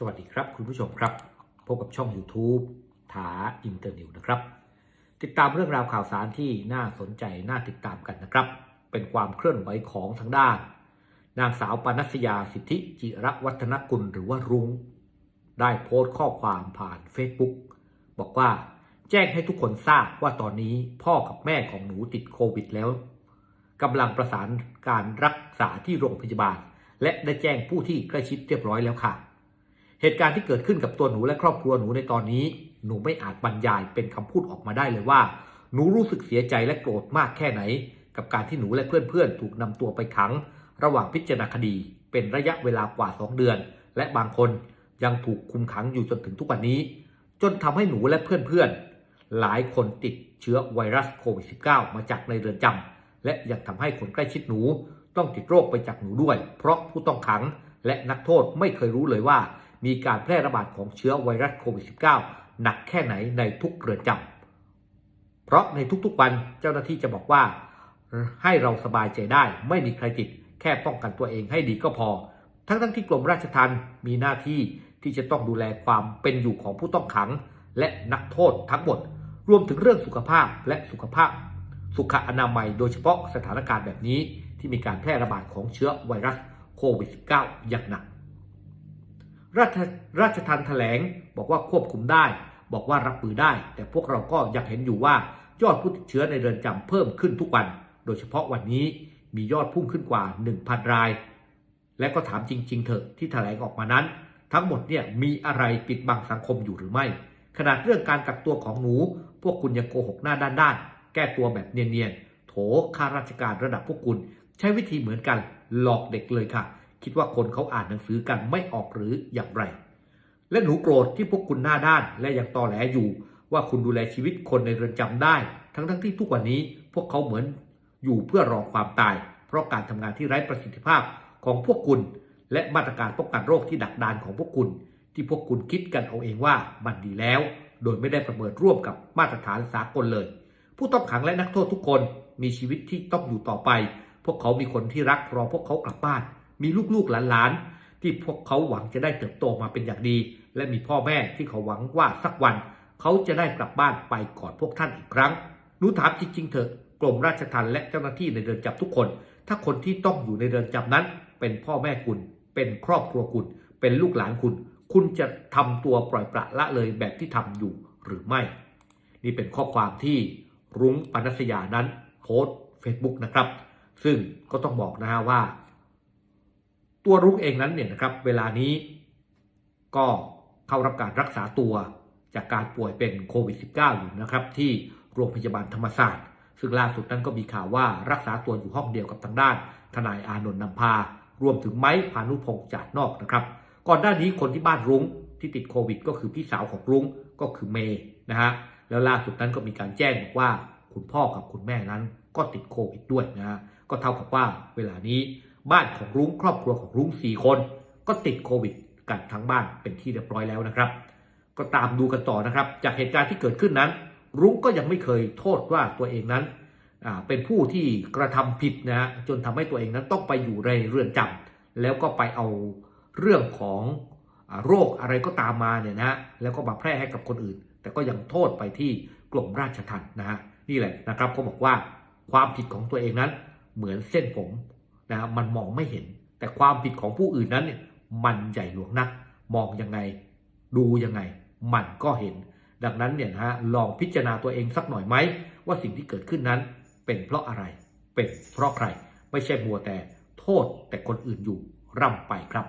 สวัสดีครับคุณผู้ชมครับ พบกับช่อง YouTube ถาอินเตอร์นิวนะครับ ติดตามเรื่องราวข่าวสารที่น่าสนใจน่าติดตามกันนะครับ เป็นความเคลื่อนไหวของทางด้าน นางสาวปนัสยาสิทธิจิระวัฒนกุลหรือว่ารุง้งได้โพสต์ข้อความผ่าน Facebook บอกว่า แจ้งให้ทุกคนทราบว่าตอนนี้พ่อกับแม่ของหนูติดโควิดแล้วกำลังประสานการรักษาที่โรงพยาบาล และได้แจ้งผู้ที่ใกล้ชิดเรียบร้อยแล้วค่ะ เหตุการณ์ที่เกิดขึ้นกับตัวหนูและครอบครัวหนูในตอนนี้ หนูไม่อาจบรรยายเป็นคำพูดออกมาได้เลยว่า หนูรู้สึกเสียใจและโกรธมากแค่ไหน กับการที่หนูและเพื่อนๆ ถูกนำตัวไปขัง ระหว่างพิจารณาคดี เป็นระยะเวลากว่า 2 เดือน และบางคนยังถูกคุมขังอยู่จนถึงทุกวันนี้ จนทำให้หนูและเพื่อนๆ หลายคนติดเชื้อไวรัสโควิด -19 มาจากในเรือนจำและยังทำให้คนใกล้ชิดหนู ต้องติดโรคไปจากหนูด้วย เพราะผู้ต้องขังและนักโทษไม่เคยรู้เลยว่า มีการแพร่ระบาดของเชื้อไวรัสโควิด -19 หนักแค่ไหนในทุกเรือนจำ เพราะในทุกๆวันเจ้าหน้าที่จะบอกว่า ให้เราสบายใจได้ไม่มีใครติด แค่ป้องกันตัวเองให้ดีก็พอ ทั้งทั้งที่กรมราชทัณฑ์มีหน้าที่ที่จะต้องดูแลความเป็นอยู่ของผู้ต้องขัง และนักโทษทั้งหมด รวมถึงเรื่องสุขภาพและสุขภาพ สุขอนามัยโดยเฉพาะสถานการณ์แบบนี้ที่มีการแพร่ระบาดของเชื้อไวรัสโควิด -19 อย่างหนัก ราชราชทันแถลงบอกว่าควบคุมได้ บอกว่ารับมือได้ แต่พวกเราก็ยังเห็นอยู่ว่ายอดผู้ติดเชื้อในเรือนจำเพิ่มขึ้นทุกวัน โดยเฉพาะวันนี้มียอดพุ่งขึ้นกว่า 1,000 ราย และก็ถามจริง ๆ เถอะที่แถลงออกมานั้น ทั้งหมดเนี่ยมีอะไรปิดบังสังคมอยู่หรือไม่ ขนาดเรื่องการกักตัวของหนู พวกคุณยังโกหกหน้าด้านๆแก้ตัวแบบเนียนๆโถข้าราชการระดับพวกคุณ ใช้วิธีเหมือนกันหลอกเด็กเลยค่ะ คิดว่าคนเขาอ่านหนังสือกันไม่ออกหรืออย่างไร และหนูโกรธที่พวกคุณหน้าด้านและยังตอแหลอยู่ ว่าคุณดูแลชีวิตคนในเรือนจำได้ ทั้งทั้งๆที่ทุกวันนี้พวกเขาเหมือนอยู่เพื่อรอความตาย เพราะการทำงานที่ไร้ประสิทธิภาพของพวกคุณ และมาตรการป้องกันโรคที่ดักดานของพวกคุณ ที่พวกคุณคิดกันเอาเองว่ามันดีแล้ว โดยไม่ได้ประเมินร่วมกับมาตรฐานสากลเลย ผู้ต้องขังและนักโทษทุกคนมีชีวิตที่ต้องอยู่ต่อไป พวกเขามีคนที่รักรอพวกเขากลับบ้าน มีลูกๆหลานๆที่พวกเขาหวังจะได้เติบโตมาเป็นอย่างดี และมีพ่อแม่ที่เขาหวังว่าสักวัน เขาจะได้กลับบ้านไปก่อนพวกท่านอีกครั้งหนูถามจริงๆเถอะกรมราชทัณฑ์และเจ้าหน้าที่ในเรือนจำทุกคน ถ้าคนที่ต้องอยู่ในเรือนจำนั้น เป็นพ่อแม่คุณ เป็นครอบครัวคุณ เป็นลูกหลานคุณ คุณจะทำตัวปล่อยปละละเลยแบบที่ทำอยู่หรือไม่ นี่เป็นข้อความที่รุ้งปนัสยานั้นโพสต์ Facebook นะครับ ซึ่งก็ต้องบอกนะฮะว่า ตัวรุ้งเองนั้นเนี่ยนะครับเวลานี้ก็เข้ารับการรักษาตัวจากการป่วยเป็นโควิด -19 อยู่นะครับที่โรงพยาบาลธรรมศาสตร์ ซึ่งล่าสุดนั้นก็มีข่าวว่ารักษาตัวอยู่ห้องเดียวกับทางด้าน ทนายอานนท์นำพา รวมถึงไม้พานุพงษ์จาดนอกนะครับ ก่อนหน้านี้คนที่บ้านรุ้งที่ติดโควิด ก็คือพี่สาวของรุ้งก็คือเมย์นะฮะแล้วล่าสุดนั้นก็มีการแจ้งบอกว่าคุณพ่อกับคุณแม่นั้นก็ติดโควิดด้วยนะฮะก็เท่ากับว่าเวลานี้ บ้านของรุ้งครอบครัวของรุ้งสี่คน ก็ติดโควิด กันทั้งบ้านเป็นที่เรียบร้อยแล้วนะครับ ก็ตามดูกันต่อนะครับ จากเหตุการณ์ที่เกิดขึ้นนั้น รุ้งก็ยังไม่เคยโทษว่าตัวเองนั้นเป็นผู้ที่กระทำผิดนะฮะจนทำให้ตัวเองนั้นต้องไปอยู่ในเรือนจำแล้วก็ไปเอาเรื่องของอโรคอะไรก็ตามมาเนี่ยนะฮะแล้วก็มาแพร่ให้กับคนอื่น แต่ก็ยังโทษไปที่กรมราชทัณฑ์นะฮะนี่แหละนะครับเขาบอกว่าความผิดของตัวเองนั้นเหมือนเส้นผม นะฮะมันมองไม่เห็น แต่ความผิดของผู้อื่นนั้นเนี่ยมันใหญ่หลวงนัก มองยังไง ดูยังไง มันก็เห็น ดังนั้นเนี่ยนะฮะลองพิจารณาตัวเองสักหน่อยไหมว่าสิ่งที่เกิดขึ้นนั้นเป็นเพราะอะไร เป็นเพราะใคร ไม่ใช่มัวแต่โทษแต่คนอื่นอยู่ร่ำไปครับ